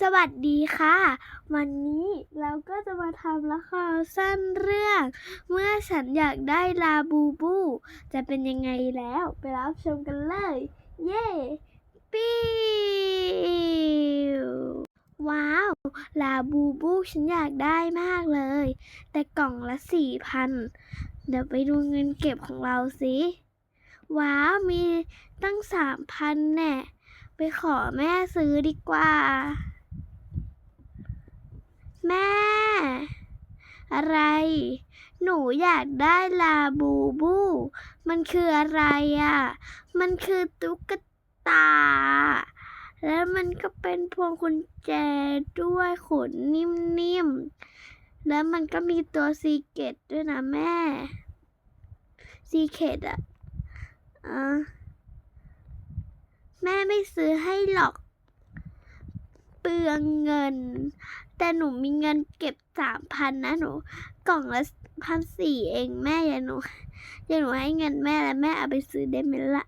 สวัสดีค่ะ วันนี้เราก็จะมาทำละครสั้นเรื่อง เมื่อฉันอยากได้ลาบูบู จะเป็นยังไงแล้วไปรับชมกันเลย เย้ปิ้วว้าว ลาบูบูฉันอยากได้มากเลย แต่กล่องละสี่พันเดี๋ยวไปดูเงินเก็บของเราสิว้าว มีตั้งสามพันแน่ ไปขอแม่ซื้อดีกว่า แม่ อะไร หนูอยากได้ลาบูบู มันคืออะไรอะ มันคือตุ๊กตา แล้วมันก็เป็นพวงกุญแจด้วยขนนิ่มๆ แล้วมันก็มีตัวซีเกตด้วยนะแม่ ซีเกตอะอะแม่ไม่ซื้อให้หรอก เปลืองเงิน แต่หนูมีเงินเก็บสามพันนะหนู กล่องละพันสี่เองแม่อย่าหนูอย่าหนูให้เงินแม่แล้วแม่เอาไปซื้อได้ไหมละ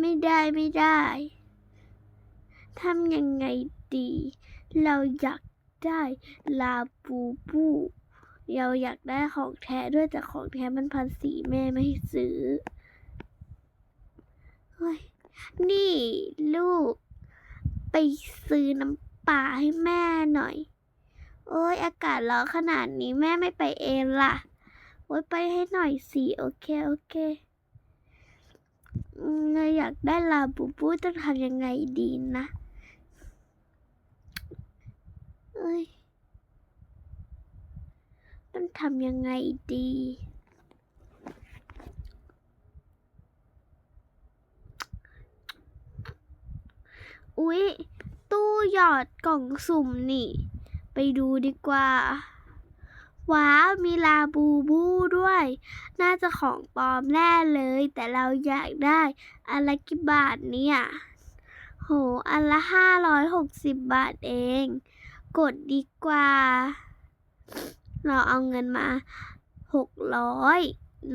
ไม่ได้ไม่ได้ทำยังไงดี เราอยากได้ลาบูบูเราอยากได้ของแท้ด้วยแต่ของแท้มันพันสี่แม่ไม่ให้ซื้อเฮ้ยนี่ลูกไปซื้อน้ำ ปลาให้แม่หน่อย โอ้ยอากาศร้อนขนาดนี้แม่ไม่ไปเองล่ะ โอ้ยไปให้หน่อยสิโอเคโอเคอืมเราอยากได้ลาบูบูต้องทำยังไงดีนะเอ้ยต้องทำยังไงดี อุ๊ย ตู้หยอดกล่องสุ่มนี่ ไปดูดีกว่า ว้าวมีลาบูบูด้วย น่าจะของปลอมแน่เลย แต่เราอยากได้อันละกี่บาทเนี่ย โห อันละห้าร้อยหกสิบบาทเอง กดดีกว่า เราเอาเงินมาหกร้อย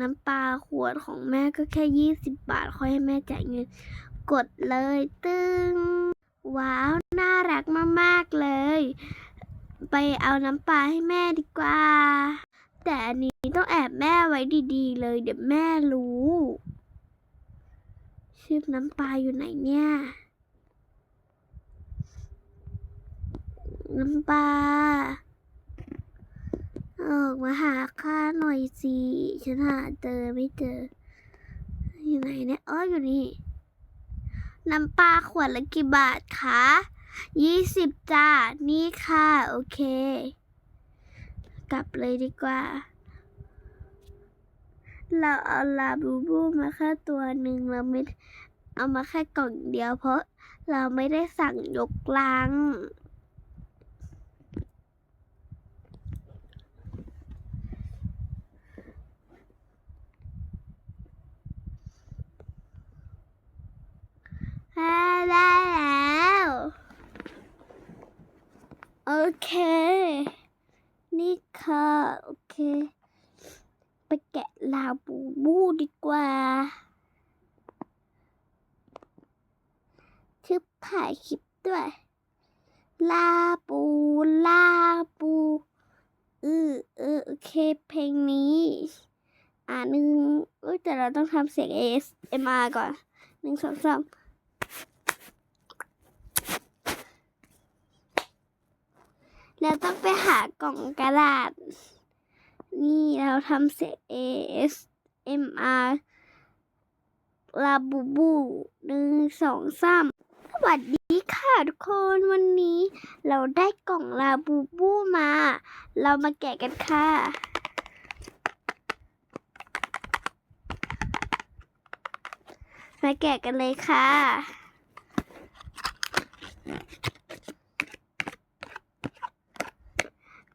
น้ำปลาขวดของแม่ก็แค่ยี่สิบบาท ค่อยให้แม่จ่ายเงิน กดเลยตึ้งว้าว น่ารักมากๆเลย ไปเอาน้ำปลาให้แม่ดีกว่า แต่อันนี้ต้องแอบแม่ไว้ดีๆ เลยเดี๋ยวแม่รู้ชื่อน้ำปลาอยู่ไหนเนี่ย น้ำปลาออกมาหาข้าหน่อยสิ ฉันหาเจอไม่เจอ อยู่ไหนเนี่ยอ๋ออยู่นี่ น้ำปลาขวดละกี่บาทคะ ยี่สิบจ้า นี่ค่ะ โอเค กลับเลยดีกว่า เราเอาลาบูบูมาแค่ตัวหนึ่งเราไม่เอามาแค่กล่องเดียวเพราะเราไม่ได้สั่งยกลังได้แล้ว โอเค นี่ค่ะ โอเค ไปแกะลาบูบูดีกว่าทึบถ่ายคลิปด้วย ลาปูลาปูเออเออโอเค เพลงนี้ อ่าหนึ่งแต่เราต้องทำเสียง ASMR ก่อนหนึ่งสองสาม แล้วต้องไปหากล่องกระดาษ นี่เราทำเสร็จ ASMR ลาบูบูหนึ่งสองสามสวัสดีค่ะทุกคนวันนี้ เราได้กล่องลาบูบูมา เรามาแกะกันค่ะ มาแกะกันเลยค่ะ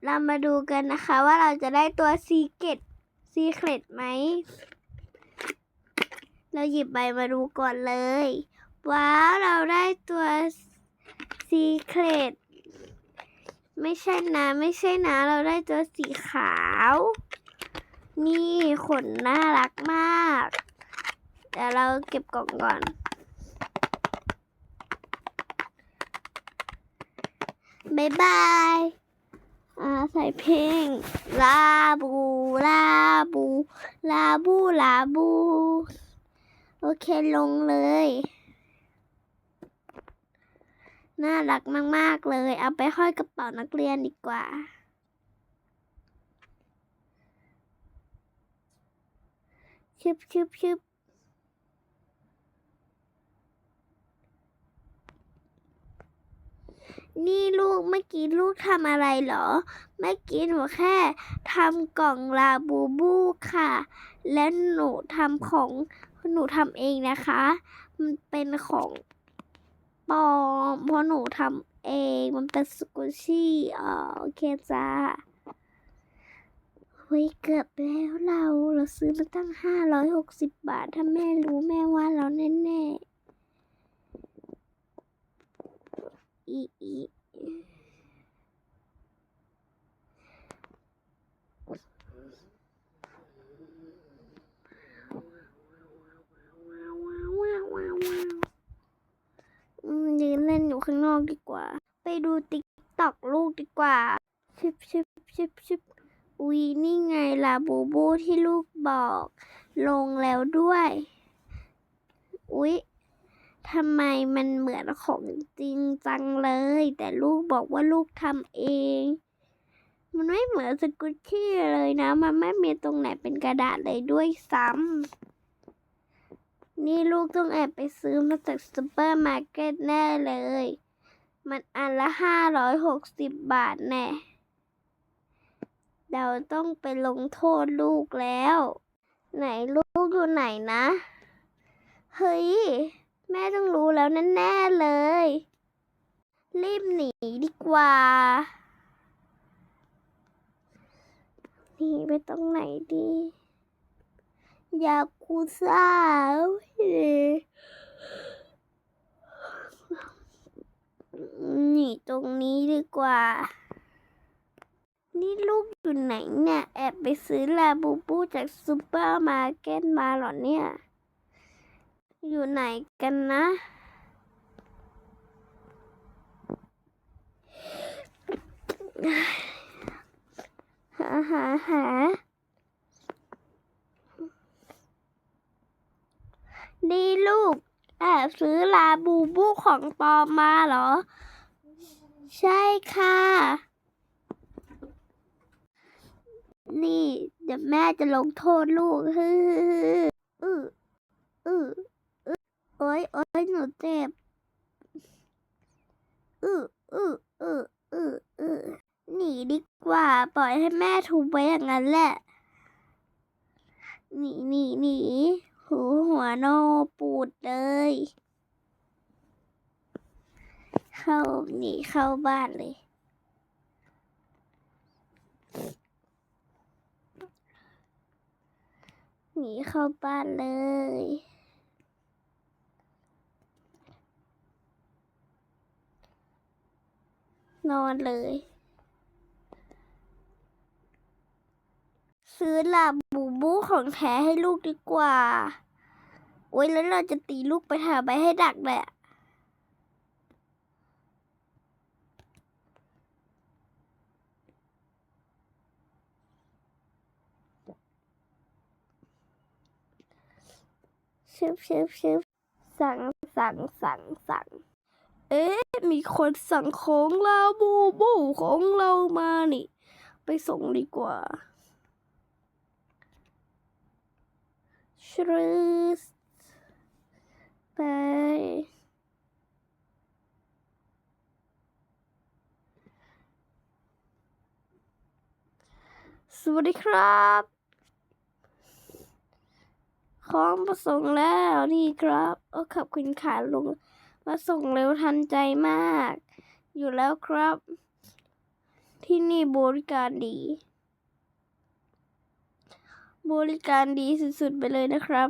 เรามาดูกันนะคะว่าเราจะได้ตัวซีเกตซีเครตไหม เราหยิบใบมาดูก่อนเลย ว้าวเราได้ตัวซีเครตไม่ใช่นะไม่ใช่นะเราได้ตัวสีขาว นี่ขนน่ารักมากเดี๋ยวเราเก็บกล่องก่อน บ๊ายบาย อาใส่เพลงลาบูลาบูลาบูลาบู โอเคลงเลย น่ารักมาก ๆ เลย เอาไปห้อยกระเป๋านักเรียนดีกว่า ชึบชึบชึบ นี่ลูกเมื่อกี้ลูกทำอะไรเหรอ เมื่อกี้หนูแค่ทำกล่องลาบูบูค่ะ และหนูทำของหนูทำเองนะคะ มันเป็นของปลอมเพราะหนูทำเองมันเป็นสกุชี่อ๋อโอเคจ้าเฮ้ยเกือบแล้วเราเราซื้อมาตั้งห้าร้อยหกสิบบาท ถ้าแม่รู้แม่ว่าเราแน่ๆ อีอีอืม ยืนเล่นอยู่ข้างนอกดีกว่า ไปดูติ๊กตอกลูกดีกว่า ชิบชิบชิบชิบอุ๊ยนี่ไงล่ะบูบูที่ลูกบอก ลงแล้วด้วย อุ๊ย ทำไมมันเหมือนของจริงจังเลย แต่ลูกบอกว่าลูกทำเอง มันไม่เหมือนสกุชชี่เลยนะ มันไม่มีตรงไหนเป็นกระดาษเลยด้วยซ้ำ นี่ลูกต้องแอบไปซื้อมาจากซูเปอร์มาร์เก็ตแน่เลย มันอันละห้าร้อยหกสิบบาทแน่ เราต้องไปลงโทษลูกแล้ว ไหนลูกอยู่ไหนนะ เฮ้ย แม่ต้องรู้แล้วแน่ๆเลย รีบหนีดีกว่า หนีไปตรงไหนดี อยากกูซ่าวหนีตรงนี้ดีกว่า นี่ลูกอยู่ไหนเนี่ย แอบไปซื้อลาบูบูจากซูเปอร์มาร์เก็ตมาหรอเนี่ย อยู่ไหนกันนะ หาหาหาดีลูก แอบซื้อลาบูบูของปอมมาเหรอ ใช่ค่ะ นี่ เดี๋ยวแม่จะลงโทษลูก ฮืออืออือ อือโอ๊ยโอ๊ยหนูเจ็บอืออืออืออืออือหนีดีกว่า ปล่อยให้แม่ทุบไว้อย่างนั้นแหละ หนีหนีหนีหูหัวโนปูดเลย เข้าหนีเข้าบ้านเลย หนีเข้าบ้านเลย นอนเลย ซื้อลาบูบูของแท้ให้ลูกดีกว่า โอ้ยแล้วเราจะตีลูกไปหาไปให้ดักแหละชึบชึบชึบสั่งสั่งสั่งสั่งเอ๊ะ มีคนสั่งของลาบูบูของเรามานี่ ไปส่งดีกว่าชรึสไปสวัสดีครับ ของมาส่งแล้วนี่ครับ โอ้ขอบคุณค่ะลุง มาส่งเร็วทันใจมาก อยู่แล้วครับ ที่นี่บริการดี บริการดีสุดๆไปเลยนะครับ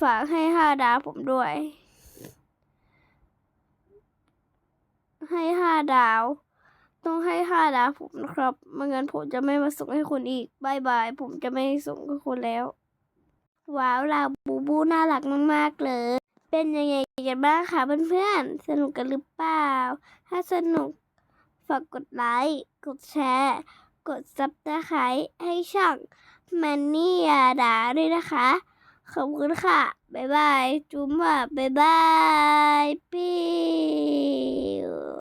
ฝากให้ห้าดาวผมด้วย ให้ห้าดาว ต้องให้ห้าดาวผมนะครับไม่งั้นผมจะไม่มาส่งให้คุณอีกบายบายผมจะไม่ส่งให้คุณแล้วว้าวลาบูบูน่ารักมาก ๆ เลย เป็นยังไง กันบ้างคะเพื่อนๆ สนุกกันหรือเปล่า ถ้าสนุก ฝากกดไลค์ กดแชร์ กดซับสไครต์ให้ช่องแมนนี่ยาดาด้วยนะคะ ขอบคุณค่ะ บ๊ายบาย จุ๊บอะบ๊ายบาย ปิ้ว